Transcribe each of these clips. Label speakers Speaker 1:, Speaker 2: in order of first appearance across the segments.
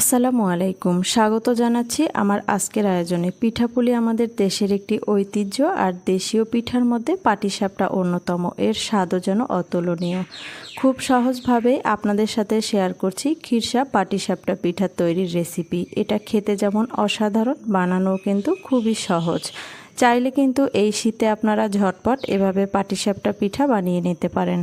Speaker 1: আসসালামু আলাইকুম। স্বাগত জানাচ্ছি আমার আজকের আয়োজনে। পিঠাপুলি আমাদের দেশের একটি ঐতিহ্য আর দেশীয় পিঠার মধ্যে পাটিসাপটা অন্যতম। এর স্বাদও যেন অতুলনীয়। খুব সহজভাবে আপনাদের সাথে শেয়ার করছি ক্ষীরসা পাটিসাপটা পিঠা তৈরির রেসিপি। এটা খেতে যেমন অসাধারণ বানানো কিন্তু খুবই সহজ। চাইলে কিন্তু এই শীতে আপনারা ঝটপট এভাবে পাটিসাপটা পিঠা বানিয়ে নিতে পারেন।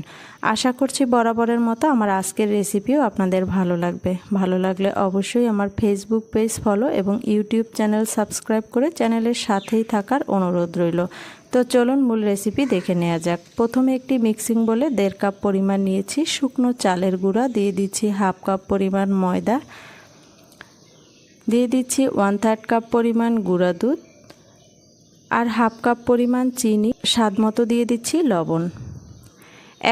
Speaker 1: আশা করছি বরাবরের মতো আমার আজকের রেসিপিও আপনাদের ভালো লাগবে। ভালো লাগলে অবশ্যই আমার ফেসবুক পেজ ফলো এবং ইউটিউব চ্যানেল সাবস্ক্রাইব করে চ্যানেলের সাথেই থাকার অনুরোধ রইল। তো চলুন মূল রেসিপি দেখে নেওয়া যাক। প্রথমে একটি মিক্সিং বলে দেড় কাপ পরিমাণ নিয়েছি শুকনো চালের গুঁড়া, দিয়ে দিচ্ছি হাফ কাপ পরিমাণ ময়দা, দিয়ে দিচ্ছি ওয়ান থার্ড কাপ পরিমাণ গুঁড়া দুধ আর হাফ কাপ পরিমাণ চিনি, স্বাদ মতো দিয়ে দিচ্ছি লবণ।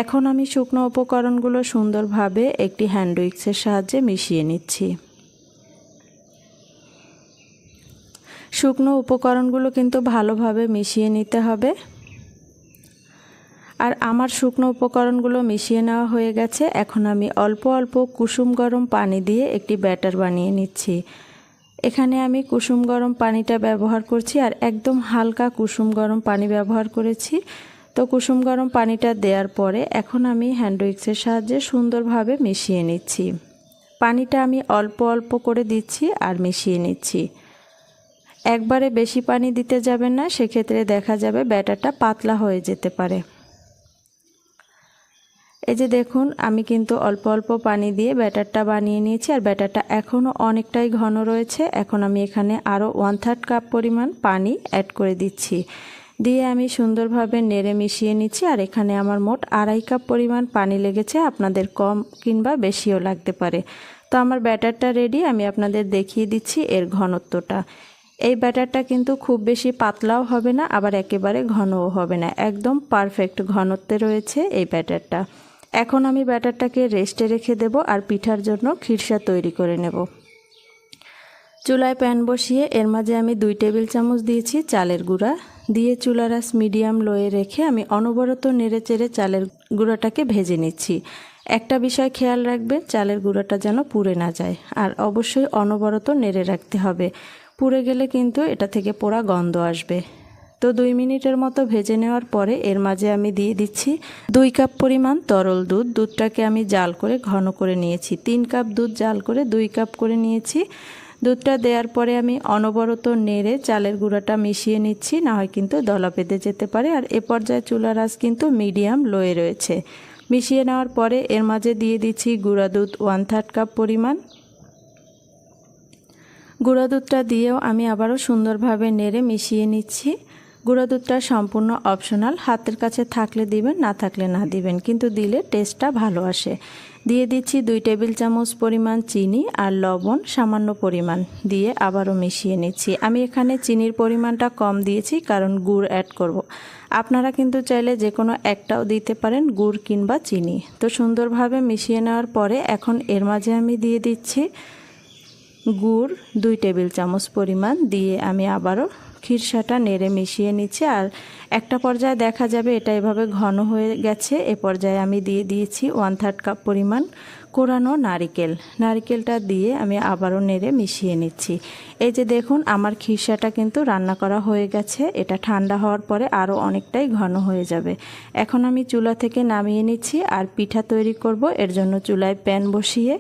Speaker 1: এখন আমি শুকনো উপকরণগুলো সুন্দরভাবে একটি হ্যান্ড উইক্সের সাহায্যে মিশিয়ে নিচ্ছি। শুকনো উপকরণগুলো কিন্তু ভালোভাবে মিশিয়ে নিতে হবে। আর আমার শুকনো উপকরণগুলো মিশিয়ে নেওয়া হয়ে গেছে। এখন আমি অল্প অল্প কুসুম গরম পানি দিয়ে একটি ব্যাটার বানিয়ে নিচ্ছি। এখানে আমি কুসুম গরম পানিটা ব্যবহার করছি আর একদম হালকা কুসুম গরম পানি ব্যবহার করেছি। তো কুসুম গরম পানিটা দেওয়ার পরে এখন আমি হ্যান্ড উইক্সের সাহায্যে সুন্দরভাবে মিশিয়ে নিচ্ছি। পানিটা আমি অল্প অল্প করে দিচ্ছি আর মিশিয়ে নিচ্ছি। একবারে বেশি পানি দিতে যাবেন না, সেক্ষেত্রে দেখা যাবে ব্যাটারটা পাতলা হয়ে যেতে পারে। এই যে দেখুন, আমি কিন্তু অল্প অল্প পানি দিয়ে ব্যাটারটা বানিয়ে নিয়েছি, আর ব্যাটারটা এখনও অনেকটাই ঘন রয়েছে। এখন আমি এখানে আরও ওয়ান থার্ড কাপ পরিমাণ পানি অ্যাড করে দিচ্ছি। দিয়ে আমি সুন্দরভাবে নেড়ে মিশিয়ে নিচ্ছি, আর এখানে আমার মোট আড়াই কাপ পরিমাণ পানি লেগেছে, আপনাদের কম কিংবা বেশিও লাগতে পারে। তো আমার ব্যাটারটা রেডি আমি আপনাদের দেখিয়ে দিচ্ছি এর ঘনত্বটা। এই ব্যাটারটা কিন্তু খুব বেশি পাতলাও হবে না, আবার একেবারে ঘনও হবে না। একদম পারফেক্ট ঘনত্বে রয়েছে এই ব্যাটারটা। এখন আমি ব্যাটারটাকে রেস্টে রেখে দেব আর পিঠার জন্য খিরসা তৈরি করে নেব। চুলায় প্যান বসিয়ে এর মাঝে আমি দুই টেবিল চামচ দিয়েছি চালের গুঁড়া। দিয়ে চুলারাস মিডিয়াম লোয়ে রেখে আমি অনবরত নেড়ে চেড়ে চালের গুঁড়াটাকে ভেজে নিচ্ছি। একটা বিষয় খেয়াল রাখবেন, চালের গুঁড়াটা যেন পুড়ে না যায়। আর অবশ্যই অনবরত নেড়ে রাখতে হবে। পুড়ে গেলে কিন্তু এটা থেকে পোড়া গন্ধ আসবে। তো দুই মিনিটের মতো ভেজে নেওয়ার পরে এর মাঝে আমি দিয়ে দিচ্ছি দুই কাপ পরিমাণ তরল দুধ। দুধটাকে আমি জাল করে ঘন করে নিয়েছি। তিন কাপ দুধ জাল করে দুই কাপ করে নিয়েছি। দুধটা দেওয়ার পরে আমি অনবরত নেড়ে চালের গুঁড়াটা মিশিয়ে নিচ্ছি, না হয় কিন্তু দলা পেতে যেতে পারে। আর এ পর্যায়ে চুলার আঁচ কিন্তু মিডিয়াম লোয়ে রয়েছে। মিশিয়ে নেওয়ার পরে এর মাঝে দিয়ে দিচ্ছি গুঁড়া দুধ ওয়ান থার্ড কাপ পরিমাণ। গুঁড়া দুধটা দিয়েও আমি আবারও সুন্দরভাবে নেড়ে মিশিয়ে নিচ্ছি। গুঁড়ো দুধটা সম্পূর্ণ অপশনাল হাতের কাছে থাকলে দিবেন, না থাকলে না দিবেন। কিন্তু দিলে টেস্টটা ভালো আসে। দিয়ে দিচ্ছি দুই টেবিল চামচ পরিমাণ চিনি আর লবণ, সামান্য পরিমাণ। দিয়ে আবারও মিশিয়ে নিচ্ছি। আমি এখানে চিনির পরিমাণটা কম দিয়েছি, কারণ গুড় অ্যাড করব। আপনারা কিন্তু চাইলে যে কোনো একটাও দিতে পারেন, গুড় কিংবা চিনি। তো সুন্দরভাবে মিশিয়ে নেওয়ার পরে এখন এর মাঝে আমি দিয়ে দিচ্ছি গুড় দুই টেবিল চামচ পরিমাণ। দিয়ে আমি আবারও খিরসাটা নেড়ে মিশিয়ে নিচ্ছি আর একটা পর্যায়ে দেখা যাবে এটা এভাবে ঘন হয়ে গেছে। এ পর্যায়ে আমি দিয়ে দিয়েছি ওয়ান থার্ড কাপ পরিমাণ কোরানো নারিকেল। নারিকেলটা দিয়ে আমি আবারও নেড়ে মিশিয়ে নিচ্ছি। এই যে দেখুন, আমার খিরসাটা কিন্তু রান্না করা হয়ে গেছে। এটা ঠান্ডা হওয়ার পরে আরও অনেকটাই ঘন হয়ে যাবে। এখন আমি চুলা থেকে নামিয়ে নিচ্ছি আর পিঠা তৈরি করব। এর জন্য চুলায় প্যান বসিয়ে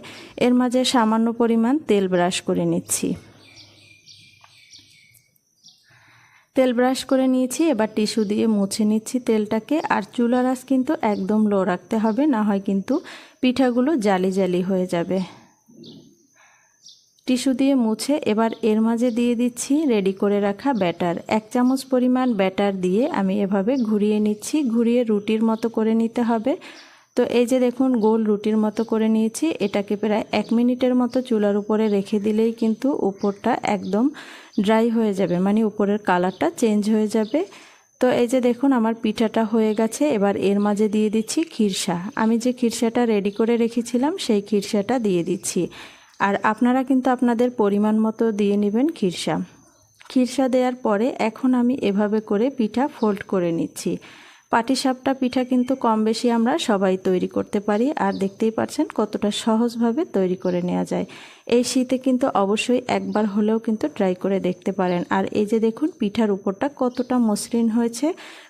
Speaker 1: এর মাঝে সামান্য পরিমাণ তেল ব্রাশ করে নিচ্ছি। তেল ব্রাশ করে নিয়েছি, এবার টিস্যু দিয়ে মুছে নিচ্ছি তেলটাকে, আর চুলার আঁচ কিন্তু একদম লো রাখতে হবে, না হয় কিন্তু পিঠাগুলো জালি জালি হয়ে যাবে। টিস্যু দিয়ে মুছে, এবার এর মাঝে দিয়ে দিচ্ছি রেডি করে রাখা ব্যাটার। এক চামচ পরিমাণ ব্যাটার দিয়ে আমি এভাবে ঘুরিয়ে নিচ্ছি, ঘুরিয়ে রুটির মতো করে নিতে হবে। তো এই যে দেখুন, গোল রুটির মতো করে নিয়েছি। এটাকে প্রায় এক মিনিটের মতো চুলার উপরে রেখে দিলেই কিন্তু উপরটা একদম ড্রাই হয়ে যাবে মানে উপরের কালারটা চেঞ্জ হয়ে যাবে। তো এই যে দেখুন, আমার পিঠাটা হয়ে গেছে। এবার এর মাঝে দিয়ে দিচ্ছি খিরসা। আমি যে খিরসাটা রেডি করে রেখেছিলাম, সেই খিরসাটা দিয়ে দিচ্ছি। আর আপনারা কিন্তু আপনাদের পরিমাণ মতো দিয়ে নেবেন খিরসা। খিরসা দেওয়ার পরে এখন আমি এভাবে করে পিঠা ফোল্ড করে নিচ্ছি। পাটিসাপটা পিঠা কিন্তু কম বেশি আমরা সবাই তৈরি করতে পারি, আর দেখতেই পাচ্ছেন কতটা সহজভাবে তৈরি করে নেওয়া যায়। এই শীতে কিন্তু অবশ্যই একবার হলেও কিন্তু ট্রাই করে দেখতে পারেন। আর এই যে দেখুন পিঠার উপরটা কতটা মসৃণ হয়েছে,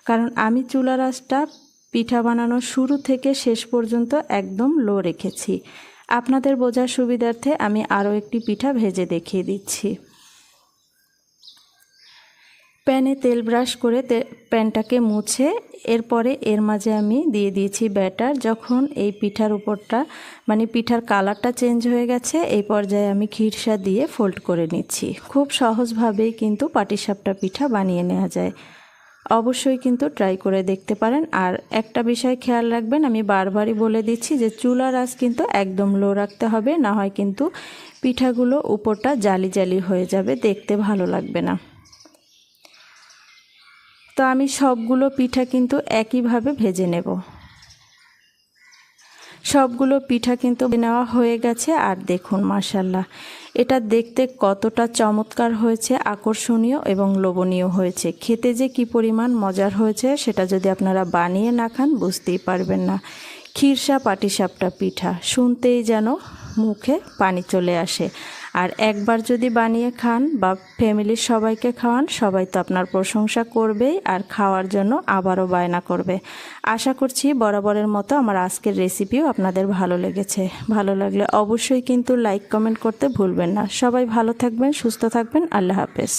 Speaker 1: কারণ আমি চুলা রাসটা পিঠা বানানোর শুরু থেকে শেষ পর্যন্ত একদম লো রেখেছি। আপনাদের বোঝার সুবিধার্থে আমি আরও একটি পিঠা ভেজে দেখিয়ে দিচ্ছি। প্যানে তেল ব্রাশ করে প্যানটাকে মুছে এরপরে এর মাঝে আমি দিয়ে দিয়েছি ব্যাটার। যখন এই পিঠার উপরটা মানে পিঠার কালারটা চেঞ্জ হয়ে গেছে, এই পর্যায়ে আমি খিরসা দিয়ে ফোল্ড করে নিচ্ছি। খুব সহজভাবেই কিন্তু পাটিসাপটা পিঠা বানিয়ে নেওয়া যায়। অবশ্যই কিন্তু ট্রাই করে দেখতে পারেন। আর একটা বিষয় খেয়াল রাখবেন, আমি বারবারই বলে দিচ্ছি যে চুলার আঁচ কিন্তু একদম লো রাখতে হবে, না হয় কিন্তু পিঠাগুলো উপরটা জালি জালি হয়ে যাবে, দেখতে ভালো লাগবে না। তো আমি সবগুলো পিঠা কিন্তু একইভাবে ভেজে নেব। সবগুলো পিঠা কিন্তু নেওয়া হয়ে গেছে আর দেখুন মাসাল্লাহ এটা দেখতে কতটা চমৎকার হয়েছে, আকর্ষণীয় এবং লোভনীয় হয়েছে। খেতে যে কি পরিমাণ মজার হয়েছে, সেটা যদি আপনারা বানিয়ে না খান, বুঝতেই পারবেন না। ক্ষীরসা পাটিসাপটা পিঠা শুনতেই যেন মুখে পানি চলে আসে। আর একবার যদি বানিয়ে খান বা ফ্যামিলির সবাইকে খাওয়ান, সবাই তো আপনার প্রশংসা করবেই আর খাওয়ার জন্য আবারও বায়না করবে। আশা করছি বরাবরের মতো আমার আজকের রেসিপিও আপনাদের ভালো লেগেছে। ভালো লাগলে অবশ্যই কিন্তু লাইক, কমেন্ট করতে ভুলবেন না। সবাই ভালো থাকবেন, সুস্থ থাকবেন। আল্লাহ হাফেজ।